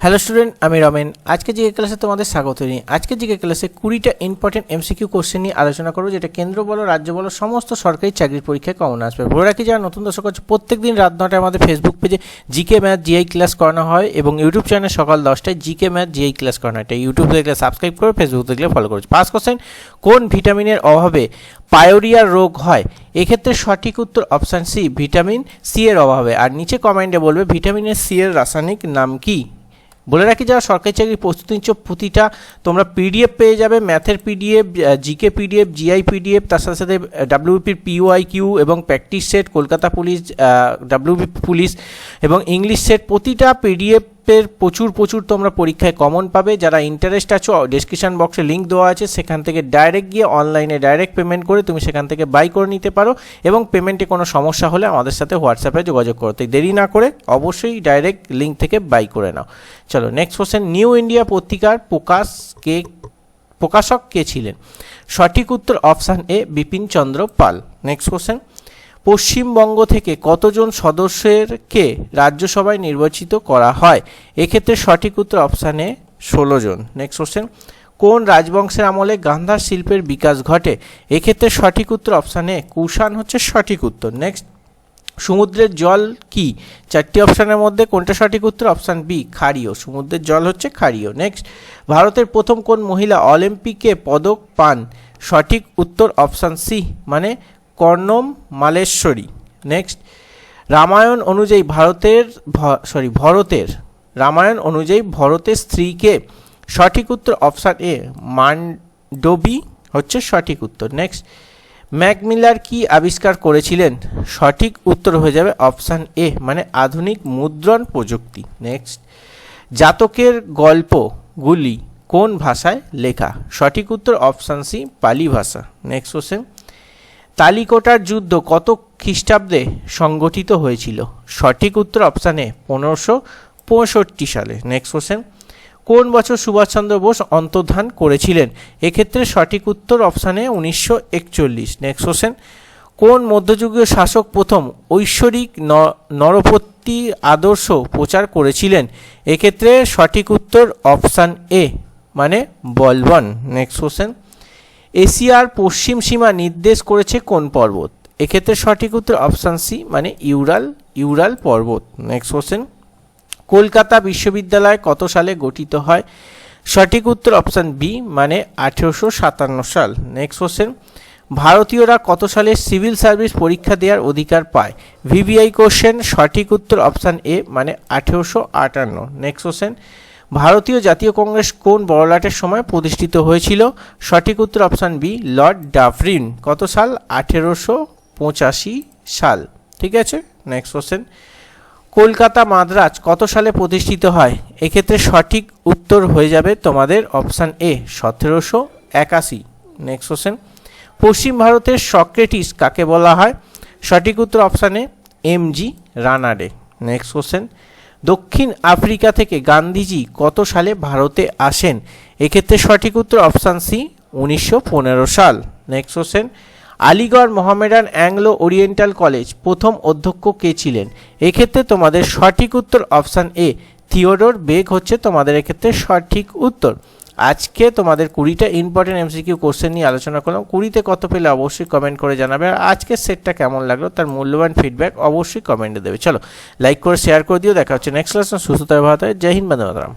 Hello student আমি রমেন। আজকে GK ক্লাসে তোমাদের স্বাগত নিই আজকে জিকে ক্লাসে কুড়িটা ইম্পর্টেন্ট এমসিকিউ কোশ্চেন নিয়ে আলোচনা করব, যেটা কেন্দ্র বলো, রাজ্য বলো, সমস্ত সরকারি চাকরির পরীক্ষায় কমন আসবে। বলে রাখি যারা নতুন দর্শক আছে প্রত্যেক দিন রাত নটায় আমাদের ফেসবুক পেজে জিকে ম্যাথ জিআই ক্লাস করানো হয় এবং ইউটিউব চ্যানেল সকাল দশটায় জিকে ম্যাথ জিআই ক্লাস করানো হয়। এটা ইউটিউব দেখলে সাবস্ক্রাইব করে ফেসবুক দেখলে ফলো করছে পাঁচ কোশ্চেন কোন ভিটামিনের অভাবে পায়োরিয়ার রোগ হয়? এক্ষেত্রে সঠিক উত্তর অপশান সি ভিটামিন সি এর অভাবে। আর নিচে কমেন্টে বলবে ভিটামিনের সি এর রাসায়নিক নাম কি? বলে রাখি, যারা সরকারি চাকরির প্রস্তুতি নিচ্ছ, প্রতিটা তোমরা পিডিএফ পেয়ে যাবে ম্যাথের PDF GK PDF GI PDF তার সাথে সাথে ডাব্লিউপির পিওআই কিউ এবং practice set Kolkata police WP police এবং ইংলিশ সেট প্রতিটা পিডিএফের প্রচুর প্রচুর তোমরা পরীক্ষায় কমন পাবে। যারা ইন্টারেস্ট আছো ডিসক্রিপশন বক্সে লিঙ্ক দেওয়া আছে। সেখান থেকে ডাইরেক্ট গিয়ে অনলাইনে ডাইরেক্ট পেমেন্ট করে তুমি সেখান থেকে বাই করে নিতে পারো এবং পেমেন্টে কোনো সমস্যা হলে আমাদের সাথে হোয়াটসঅ্যাপে যোগাযোগ করো। তাই দেরি না করে অবশ্যই ডাইরেক্ট লিঙ্ক থেকে বাই করে নাও। চলো নেক্সট কোশ্চেন নিউ ইন্ডিয়া পত্রিকার প্রকাশ কে, প্রকাশক কে ছিলেন? সঠিক উত্তর option A Bipin Chandra Pal. Next question Paschimbanga থেকে কতজন সদস্যেরকে রাজ্যসভায় নির্বাচিত করা হয়? এক্ষেত্রে সঠিক উত্তর অপশান ষোলো জন। নেক্সট কোশ্চেন কোন রাজবংশের আমলে গান্ধার শিল্পের বিকাশ ঘটে? এক্ষেত্রে সঠিক উত্তর অপশান কুষাণ হচ্ছে সঠিক উত্তর। নেক্সট সমুদ্রের জল কি? চারটি অপশানের মধ্যে কোনটা সঠিক উত্তর? অপশান বি ক্ষারীয়। সমুদ্রের জল হচ্ছে ক্ষারীয়। নেক্সট ভারতের প্রথম কোন মহিলা অলিম্পিকে পদক পান? সঠিক উত্তর অপশান সি মানে কর্ণম মালেশ্বরী। নেক্সট রামায়ণ অনুযায়ী ভারতের সরি ভরতের, রামায়ণ অনুযায়ী ভরতের স্ত্রীকে সঠিক উত্তর অপশান এ মান্ডবী হচ্ছে সঠিক উত্তর। নেক্সট ম্যাকমিলার কি আবিষ্কার করেছিলেন? সঠিক উত্তর হয়ে যাবে অপশান এ মানে আধুনিক মুদ্রণ প্রযুক্তি। নেক্সট জাতকের গল্পগুলি কোন ভাষায় লেখা? সঠিক উত্তর অপশান সি পালি ভাষা। নেক্সট কোশ্চেন তালিকোটার যুদ্ধ কত খ্রিস্টাব্দে সংগঠিত হয়েছিল? সঠিক উত্তর অপশান পনেরোশো পঁয়ষট্টি সালে। নেক্সট কোশ্চেন কোন বছর সুভাষচন্দ্র বোস অন্তর্ধান করেছিলেন? এক্ষেত্রে সঠিক উত্তর অপশানে উনিশশো একচল্লিশ। নেক্সট কোশ্চেন কোন মধ্যযুগীয় শাসক প্রথম ঐশ্বরিক নরপত্তি আদর্শ প্রচার করেছিলেন? এক্ষেত্রে সঠিক উত্তর অপশান এ মানে বলবন। নেক্সট কোশ্চেন এশিয়ার পশ্চিম সীমা নির্দেশ করেছে কোন পর্বত? এক্ষেত্রে সঠিক উত্তর অপশান সি মানে ইউরাল ইউরাল পর্বত। নেক্সট কোশ্চেন কলকাতা বিশ্ববিদ্যালয় কত সালে গঠিত হয়? সঠিক উত্তর অপশান বি মানে আঠেরোশো সাতান্ন সাল। নেক্সট কোশ্চেন ভারতীয়রা কত সালে সিভিল সার্ভিস পরীক্ষা দেওয়ার অধিকার পায়? ভিভিআই কোশ্চেন সঠিক উত্তর অপশান এ মানে আঠেরোশো আটান্ন। নেক্সট কোশ্চেন ভারতীয় জাতীয় কংগ্রেস কোন বড়লাটের সময় প্রতিষ্ঠিত হয়েছিল? সঠিক উত্তর অপশান বি, লর্ড ডাফরিন কত সাল? আঠেরোশো পঁচাশি সাল। ঠিক আছে? নেক্সট কোশ্চেন কলকাতা মাদ্রাজ কত সালে প্রতিষ্ঠিত হয়? এক্ষেত্রে সঠিক উত্তর হয়ে যাবে তোমাদের অপশান এ, সতেরোশো একাশি। নেক্সট কোশ্চেন পশ্চিম ভারতের সক্রেটিস কাকে বলা হয়? সঠিক উত্তর অপশানে M G Ranade. Next question দক্ষিণ আফ্রিকা থেকে গান্ধীজি কত সালে ভারতে আসেন? এক্ষেত্রে সঠিক উত্তর অপশান সি, উনিশশো পনেরো সাল। Next question Aligarh Mohammedan Anglo Oriental college প্রথম অধ্যক্ষ কে ছিলেন? এক্ষেত্রে তোমাদের সঠিক উত্তর অপশান এ, থিওডোর বেগ হচ্ছে তোমাদের এক্ষেত্রে সঠিক উত্তর। আজকে তোমাদের কুড়িটা ইম্পর্টেন্ট এমসিকিউ কোশ্চেন নিয়ে আলোচনা করলাম। কুড়িতে কত পেলে অবশ্যই কমেন্ট করে জানাবে। আর আজকের সেটটা কেমন লাগল তার মূল্যবান ফিডব্যাক অবশ্যই কমেন্টে দেবে। চলো লাইক করে শেয়ার করে দিও। দেখা হচ্ছে নেক্সট ক্লাস সুস্থতায় ভারত জয় হিন্দ বন্ধু